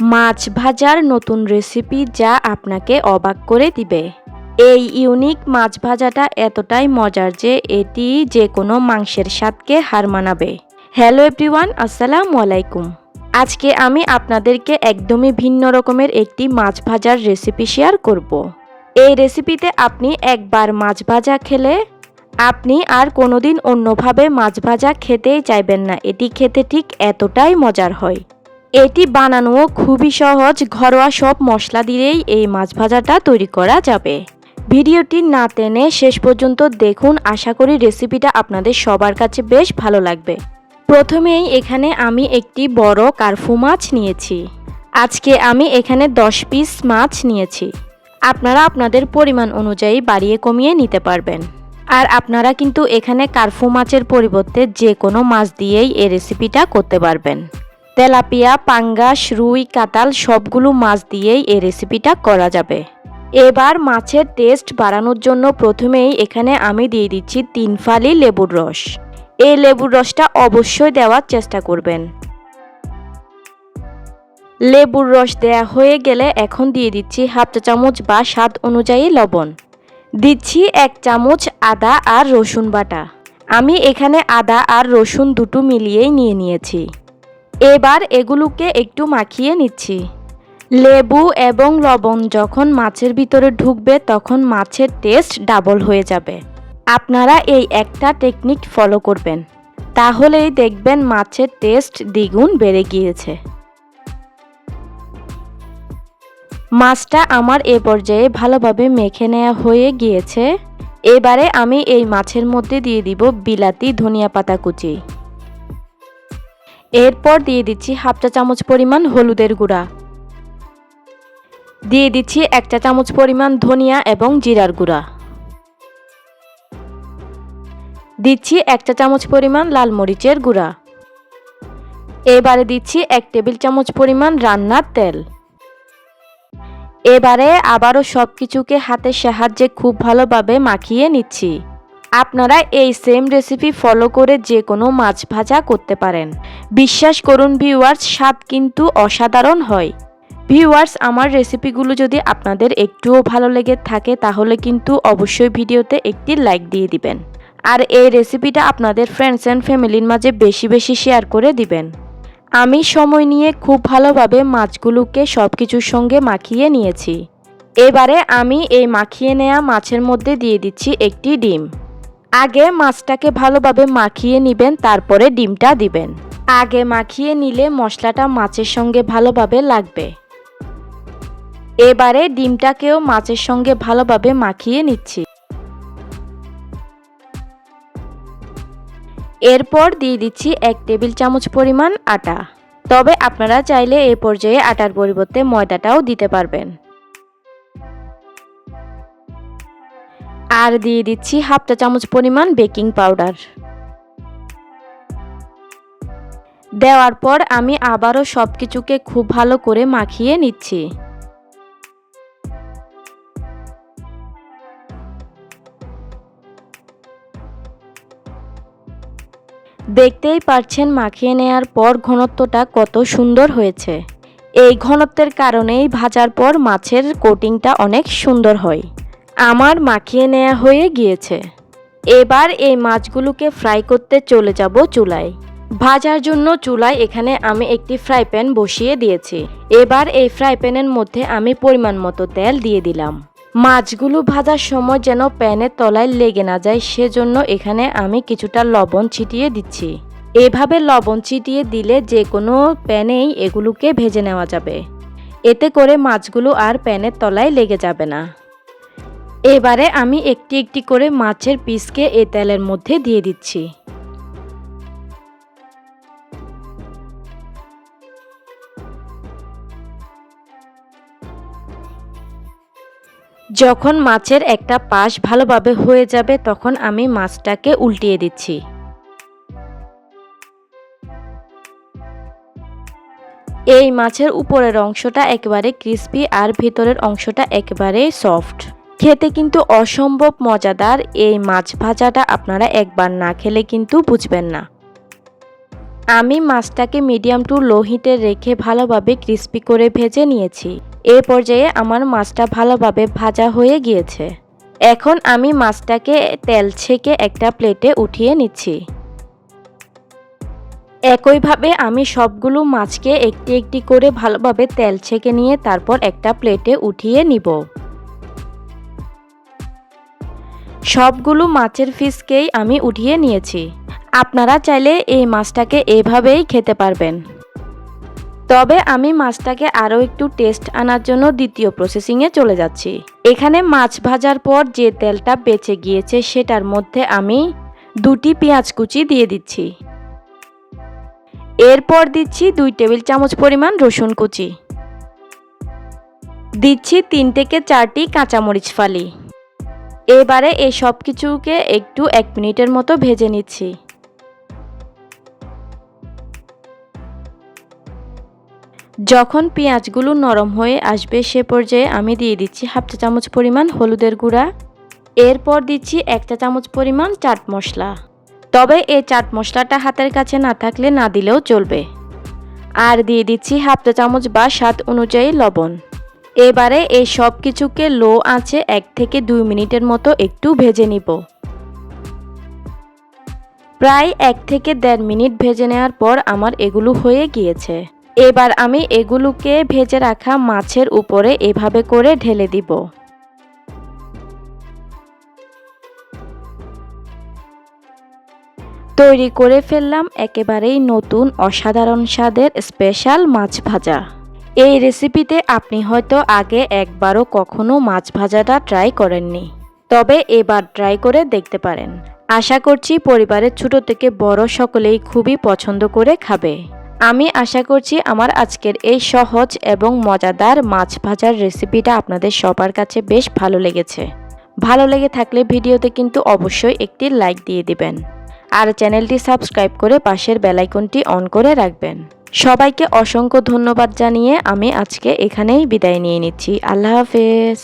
মাছ ভাজার নতুন রেসিপি যা আপনাকে অবাক করে দিবে। এই ইউনিক মাছ ভাজাটা এতটাই মজার যে এটি যে কোনো মাংসের স্বাদকে হার মানাবে। হ্যালো এভরিওয়ান আসসালামু আলাইকুম। আজকে আমি আপনাদেরকে একদমই ভিন্ন রকমের একটি মাছ ভাজার রেসিপি শেয়ার করব। এই রেসিপিতে আপনি একবার মাছ ভাজা খেলে আপনি আর কোনোদিন অন্যভাবে মাছ ভাজা খেতেই চাইবেন না। এটি খেতে ঠিক এতটাই মজার হয়। এটি বানানোও খুবই সহজ, ঘরোয়া সব মশলা দিয়েই এই মাছ ভাজাটা তৈরি করা যাবে। ভিডিওটি না টেনে শেষ পর্যন্ত দেখুন, আশা করি রেসিপিটা আপনাদের সবার কাছে বেশ ভালো লাগবে। প্রথমেই এখানে আমি একটি বড় কার্ফু মাছ নিয়েছি। আজকে আমি এখানে দশ পিস মাছ নিয়েছি। আপনারা আপনাদের পরিমাণ অনুযায়ী বাড়িয়ে কমিয়ে নিতে পারবেন। আর আপনারা কিন্তু এখানে কার্ফু মাছের পরিবর্তে যে কোনো মাছ দিয়েই এই রেসিপিটা করতে পারবেন। তেলাপিয়া, পাঙ্গাস, রুই কাতাল সবগুলো মাছ দিয়েই এই রেসিপিটা করা যাবে। এবার মাছের টেস্ট বাড়ানোর জন্য প্রথমেই এখানে আমি দিয়ে দিচ্ছি তিন ফালি লেবুর রস। এই লেবুর রসটা অবশ্যই দেওয়ার চেষ্টা করবেন। লেবুর রস দেয়া হয়ে গেলে এখন দিয়ে দিচ্ছি হাফ চা চামচ বা স্বাদ অনুযায়ী লবণ। দিচ্ছি এক চামচ আদা আর রসুন বাটা। আমি এখানে আদা আর রসুন দুটো মিলিয়েই নিয়ে নিয়েছি। এবার এগুলোকে একটু মাখিয়ে নিচ্ছি। লেবু এবং লবণ যখন মাছের ভিতরে ঢুকবে, তখন মাছের টেস্ট ডাবল হয়ে যাবে। আপনারা এই একটা টেকনিক ফলো করবেন। তাহলেই দেখবেন মাছের টেস্ট দ্বিগুণ বেড়ে গিয়েছে। মাছটা আমার এ পর্যায়ে ভালোভাবে মেখে নেওয়া হয়ে গিয়েছে। এবারে আমি এই মাছের মধ্যে দিয়ে দিব বিলাতি ধনিয়া পাতা কুচি। এরপর দিয়ে দিচ্ছি হাফ চা চামচ পরিমাণ হলুদের গুঁড়া। দিয়ে দিচ্ছি এক চা চামচ পরিমাণ ধনিয়া এবং জিরার গুঁড়া। দিচ্ছি এক চা চামচ পরিমাণ লাল মরিচের গুঁড়া। এবারে দিচ্ছি এক টেবিল চামচ পরিমাণ রান্নার তেল। এবারে আবারও সব কিছুকে হাতের সাহায্যে খুব ভালোভাবে মাখিয়ে নিচ্ছি। আপনারা এই সেম রেসিপি ফলো করে যে কোনো মাছ ভাজা করতে পারেন। বিশ্বাস করুন ভিউয়ার্স স্বাদ কিন্তু অসাধারণ হয়। ভিউয়ার্স আমার রেসিপিগুলো যদি আপনাদের একটুও ভালো লেগে থাকে, তাহলে কিন্তু অবশ্যই ভিডিওতে একটি লাইক দিয়ে দিবেন। আর এই রেসিপিটা আপনাদের ফ্রেন্ডস অ্যান্ড ফ্যামিলির মাঝে বেশি বেশি শেয়ার করে দিবেন। আমি সময় নিয়ে খুব ভালোভাবে মাছগুলোকে সব কিছুর সঙ্গে মাখিয়ে নিয়েছি। এবারে আমি এই মাখিয়ে নেওয়া মাছের মধ্যে দিয়ে দিচ্ছি একটি ডিম। আগে মাছটাকে ভালোভাবে মাখিয়ে নেবেন, তারপরে ডিমটা দিবেন। আগে মাখিয়ে নিলে মশলাটা মাছের সঙ্গে ভালোভাবে লাগবে। এবারে ডিমটাকেও মাছের সঙ্গে ভালোভাবে মাখিয়ে নিচ্ছি। এরপর দিয়ে দিচ্ছি এক টেবিল চামচ পরিমাণ আটা। তবে আপনারা চাইলে এ পর্যায়ে আটার পরিবর্তে ময়দাটাও দিতে পারবেন। আর দিয়ে দিচ্ছি হাফ চা চামচ পরিমাণ বেকিং পাউডার। দেওয়ার পর আমি আবারও সব কিছুকে খুব ভালো করে মাখিয়ে নিচ্ছি। দেখতেই পারছেন মাখিয়ে নেয়ার পর ঘনত্বটা কত সুন্দর হয়েছে। এই ঘনত্বের কারণেই ভাজার পর মাছের কোটিংটা অনেক সুন্দর হয়। আমার মাখিয়ে নেওয়া হয়ে গিয়েছে। এবার এই মাছগুলোকে ফ্রাই করতে চলে যাব চুলায়। ভাজার জন্য চুলায় এখানে আমি একটি ফ্রাই প্যান বসিয়ে দিয়েছি। এবার এই ফ্রাই প্যানের মধ্যে আমি পরিমাণ মতো তেল দিয়ে দিলাম। মাছগুলো ভাজার সময় যেন প্যানের তলায় লেগে না যায়, সেজন্য এখানে আমি কিছুটা লবণ ছিটিয়ে দিচ্ছি। এভাবে লবণ ছিটিয়ে দিলে যে কোনো প্যানেই এগুলোকে ভেজে নেওয়া যাবে। এতে করে মাছগুলো আর প্যানের তলায় লেগে যাবে না। এবারে আমি একটি একটি করে মাছের পিসকে এ তেলের মধ্যে দিয়ে দিচ্ছি। যখন মাছের একটা পাশ ভালোভাবে হয়ে যাবে, তখন আমি মাছটাকে উল্টিয়ে দিচ্ছি। এই মাছের উপরের অংশটা একেবারে ক্রিস্পি আর ভিতরের অংশটা একেবারে সফট খেতে কিন্তু অসম্ভব মজাদার। এই মাছ ভাজাটা আপনারা একবার না খেলে কিন্তু বুঝবেন না। আমি মাছটাকে মিডিয়াম টু লো হিটে রেখে ভালোভাবে ক্রিস্পি করে ভেজে নিয়েছি। এ পর্যায়ে আমার মাছটা ভালোভাবে ভাজা হয়ে গিয়েছে। এখন আমি মাছটাকে তেল ছেঁকে একটা প্লেটে উঠিয়ে নিচ্ছি। একইভাবে আমি সবগুলো মাছকে একটি একটি করে ভালোভাবে তেল ছেঁকে নিয়ে তারপর একটা প্লেটে উঠিয়ে নিব। সবগুলো মাছের ফিসকেই আমি উঠিয়ে নিয়েছি। আপনারা চাইলে এই মাছটাকে এভাবেই খেতে পারবেন। তবে আমি মাছটাকে আরও একটু টেস্ট আনার জন্য দ্বিতীয় প্রসেসিংয়ে চলে যাচ্ছি। এখানে মাছ ভাজার পর যে তেলটা বেঁচে গিয়েছে সেটার মধ্যে আমি দুটি পেঁয়াজ কুচি দিয়ে দিচ্ছি। এরপর দিচ্ছি দুই টেবিল চামচ পরিমাণ রসুন কুচি। দিচ্ছি তিন থেকে চারটি কাঁচামরিচ ফালি। এবারে এই সব কিছুকে একটু এক মিনিটের মতো ভেজে নিচ্ছি। যখন পেঁয়াজগুলো নরম হয়ে আসবে, সে পর্যায়ে আমি দিয়ে দিচ্ছি হাফ চা চামচ পরিমাণ হলুদের গুঁড়া। এরপর দিচ্ছি এক চা চামচ পরিমাণ চাট মশলা। তবে এই চাট মশলাটা হাতের কাছে না থাকলে না দিলেও চলবে। আর দিয়ে দিচ্ছি হাফ চা চামচ বা স্বাদ অনুযায়ী লবণ। এবারে এই সব কিছুকে লো আঁচে এক থেকে দুই মিনিটের মতো একটু ভেজে নিব। প্রায় এক থেকে দেড় মিনিট ভেজে নেওয়ার পর আমার এগুলো হয়ে গিয়েছে। এবার আমি এগুলোকে ভেজে রাখা মাছের উপরে এভাবে করে ঢেলে দিব। তৈরি করে ফেললাম একেবারেই নতুন, অসাধারণ স্বাদের স্পেশাল মাছ ভাজা। এই রেসিপিতে আপনি হয়তো আগে একবারও কখনো মাছ ভাজাটা ট্রাই করেননি। তবে এবার ট্রাই করে দেখতে পারেন। আশা করছি পরিবারের ছোট থেকে বড় সকলেই খুবই পছন্দ করে খাবে। আমি আশা করছি আমার আজকের এই সহজ এবং মজাদার মাছ ভাজার রেসিপিটা আপনাদের সবার কাছে বেশ ভালো লেগেছে। ভালো লেগে থাকলে ভিডিওতে কিন্তু অবশ্যই একটি লাইক দিয়ে দিবেন। আর চ্যানেলটি সাবস্ক্রাইব করে পাশের বেলাইকনটি অন করে রাখবেন। সবাইকে অসংখ্য ধন্যবাদ জানিয়ে আমি আজকে এখানেই বিদায় নিয়ে নিচ্ছি। আল্লাহ হাফেজ।